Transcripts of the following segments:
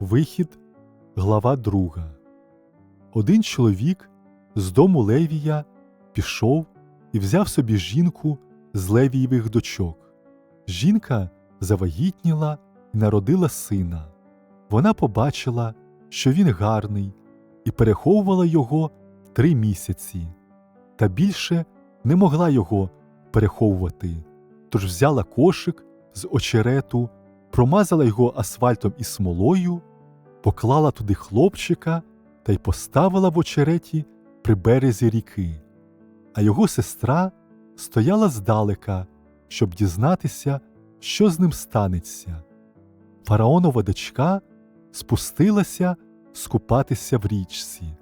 Вихід, глава 2. Один чоловік з дому Левія пішов і взяв собі жінку з Левієвих дочок. Жінка завагітніла і народила сина. Вона побачила, що він гарний, і переховувала його три місяці, та більше не могла його переховувати, тож взяла кошик з очерету, промазала його асфальтом і смолою, поклала туди хлопчика та й поставила в очереті при березі ріки. А його сестра стояла здалека, щоб дізнатися, що з ним станеться. Фараонова дочка спустилася скупатися в річці,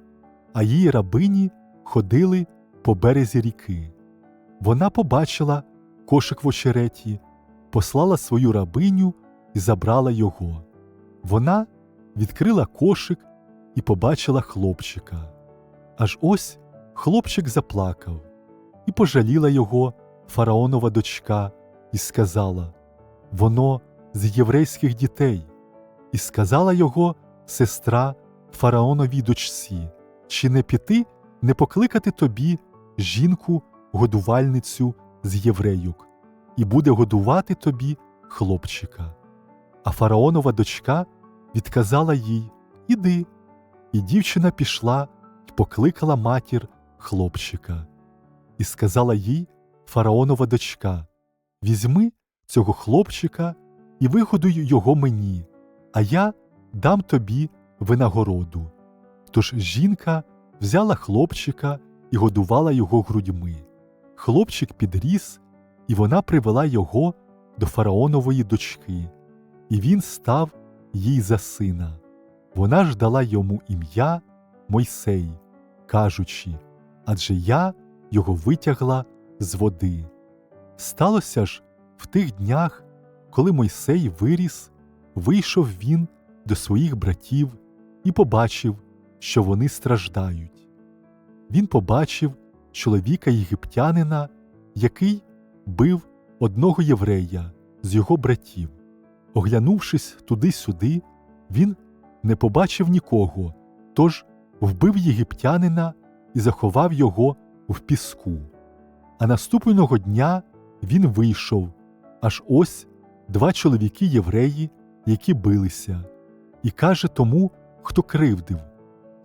а її рабині ходили по березі ріки. Вона побачила кошик в очереті, послала свою рабиню і забрала його. Вона відкрила кошик і побачила хлопчика. Аж ось хлопчик заплакав, і пожаліла його фараонова дочка, і сказала Воно з єврейських дітей. І сказала його сестра фараоновій дочці, чи не піти, не покликати тобі жінку, годувальницю з єврейок, і буде годувати тобі хлопчика. А фараонова дочка відказала їй Іди. І дівчина пішла й покликала матір хлопчика. І сказала їй фараонова дочка Візьми цього хлопчика і вигодуй його мені, а я дам тобі винагороду. Тож жінка взяла хлопчика і годувала його грудьми. Хлопчик підріс, і вона привела його до фараонової дочки, і він став їй за сина. Вона ж дала йому ім'я Мойсей, кажучи адже я його витягла з води. Сталося ж в тих днях, коли Мойсей виріс, вийшов він до своїх братів і побачив, що вони страждають. Він побачив чоловіка єгиптянина, який бив одного єврея з його братів. Оглянувшись туди-сюди, він не побачив нікого, тож вбив єгиптянина і заховав його в піску. А наступного дня він вийшов, аж ось два чоловіки євреї, які билися, і каже тому, хто кривдив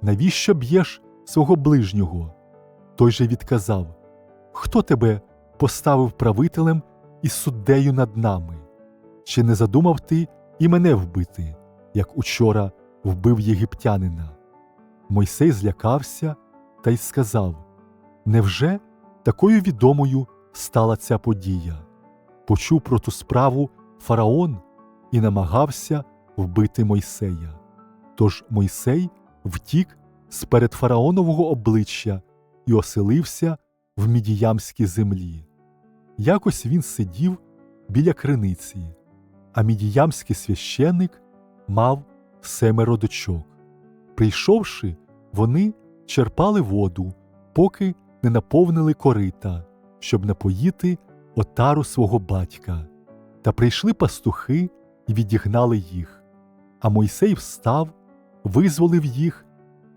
Навіщо б'єш свого ближнього? Той же відказав Хто тебе поставив правителем і суддею над нами? Чи не задумав ти і мене вбити, як учора вбив єгиптянина? Мойсей злякався та й сказав Невже такою відомою стала ця подія? Почув про ту справу фараон і намагався вбити Мойсея. Тож Мойсей втік з перед фараонового обличчя і оселився в мідіямській землі. Якось він сидів біля криниці, а мідіямський священник мав семеро дочок. Прийшовши, вони черпали воду, поки не наповнили корита, щоб напоїти отару свого батька. Та прийшли пастухи і відігнали їх. А Мойсей встав, визволив їх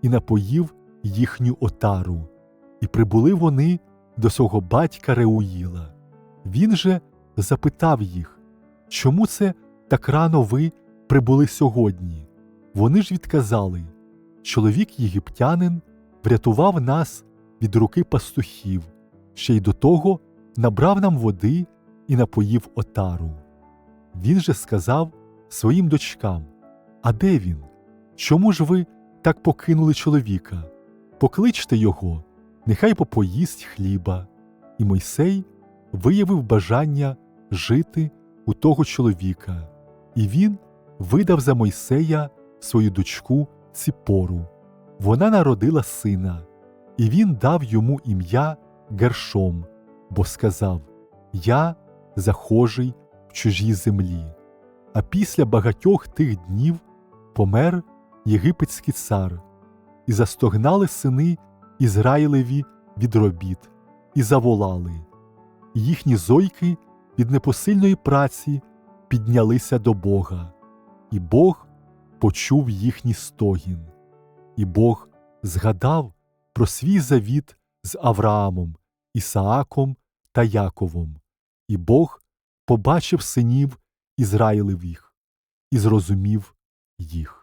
і напоїв їхню отару. І прибули вони до свого батька Реуїла. Він же запитав їх, чому це так рано ви прибули сьогодні? Вони ж відказали чоловік єгиптянин врятував нас від руки пастухів, ще й до того набрав нам води і напоїв отару. Він же сказав своїм дочкам А де він? Чому ж ви так покинули чоловіка? Покличте його, нехай попоїсть хліба. І Мойсей виявив бажання жити у того чоловіка, і він видав за Мойсея свою дочку Ціпору. Вона народила сина, і він дав йому ім'я Гершом, бо сказав Я захожий в чужій землі. А після багатьох тих днів помер єгипетський цар, і застогнали сини Ізраїлеві від робіт, і заволали. Їхні зойки від непосильної праці піднялися до Бога, і Бог почув їхній стогін, і Бог згадав про свій завіт з Авраамом, Ісааком та Яковом, і Бог побачив синів Ізраїлевих і зрозумів їх.